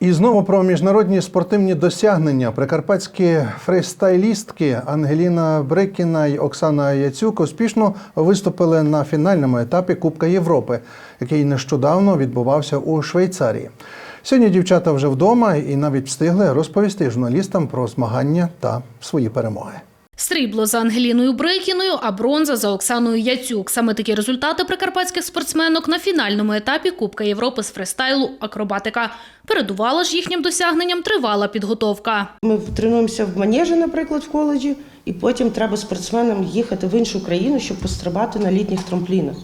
І знову про міжнародні спортивні досягнення. Прикарпатські фристайлістки Ангеліна Брикіна й Оксана Яцюк успішно виступили на фінальному етапі Кубка Європи, який нещодавно відбувався у Швейцарії. Сьогодні дівчата вже вдома і навіть встигли розповісти журналістам про змагання та свої перемоги. Срібло за Ангеліною Брейкіною, а бронза за Оксаною Яцюк. Саме такі результати прикарпатських спортсменок на фінальному етапі Кубка Європи з фристайлу акробатика. Передувала ж їхнім досягненням тривала підготовка. Ми тренуємося в манежі, наприклад, в коледжі, і потім треба спортсменам їхати в іншу країну, щоб пострибати на літніх трамплінах.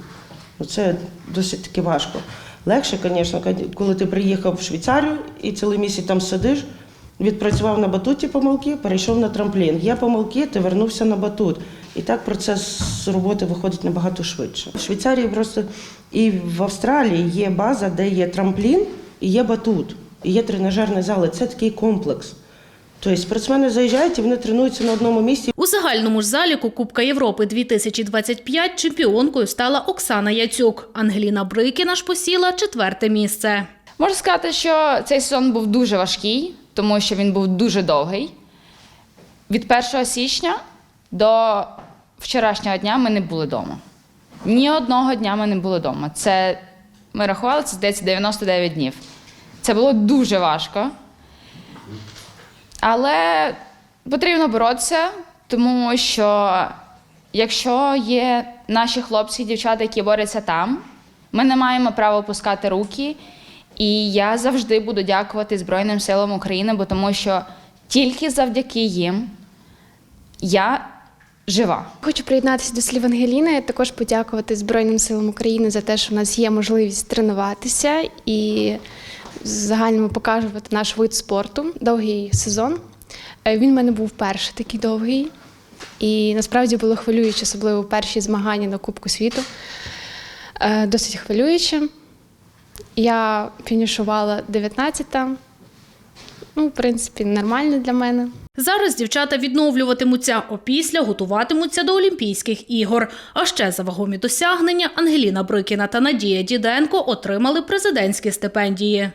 Ну, Це досить таки важко. Легше, звісно, коли ти приїхав в Швейцарію і цілий місяць там сидиш, відпрацював на батуті помилки, перейшов на трамплін. Є помилки, ти вернувся на батут. І так процес роботи виходить набагато швидше. В Швейцарії просто і в Австралії є база, де є трамплін і є батут, і є тренажерний зал. І Це такий комплекс. Тобто спортсмени заїжджають і вони тренуються на одному місці. У загальному ж заліку Кубка Європи 2025 чемпіонкою стала Оксана Яцюк. Ангеліна Брикіна ж посіла четверте місце. Можу сказати, що цей сезон був дуже важкий, тому що він був дуже довгий. Від 1 січня до вчорашнього дня ми не були вдома. Ні одного дня ми не були вдома. Це ми рахували, це здається 99 днів. Це було дуже важко. Але потрібно боротися, тому що якщо є наші хлопці і дівчата, які борються там, ми не маємо права опускати руки. І я завжди буду дякувати Збройним силам України, бо тому що тільки завдяки їм я жива. Хочу приєднатися до слів Ангеліни, також подякувати Збройним силам України за те, що в нас є можливість тренуватися і загальному показувати наш вид спорту. Довгий сезон. Е, Він в мене був перший такий довгий. І насправді було хвилююче, особливо перші змагання на Кубку світу. Е, Досить хвилююче. Я фінішувала 19-та. Ну, в принципі, нормально для мене. Зараз дівчата відновлюватимуться, опісля готуватимуться до Олімпійських ігор. А ще за вагомі досягнення Ангеліна Брикіна та Надія Діденко отримали президентські стипендії.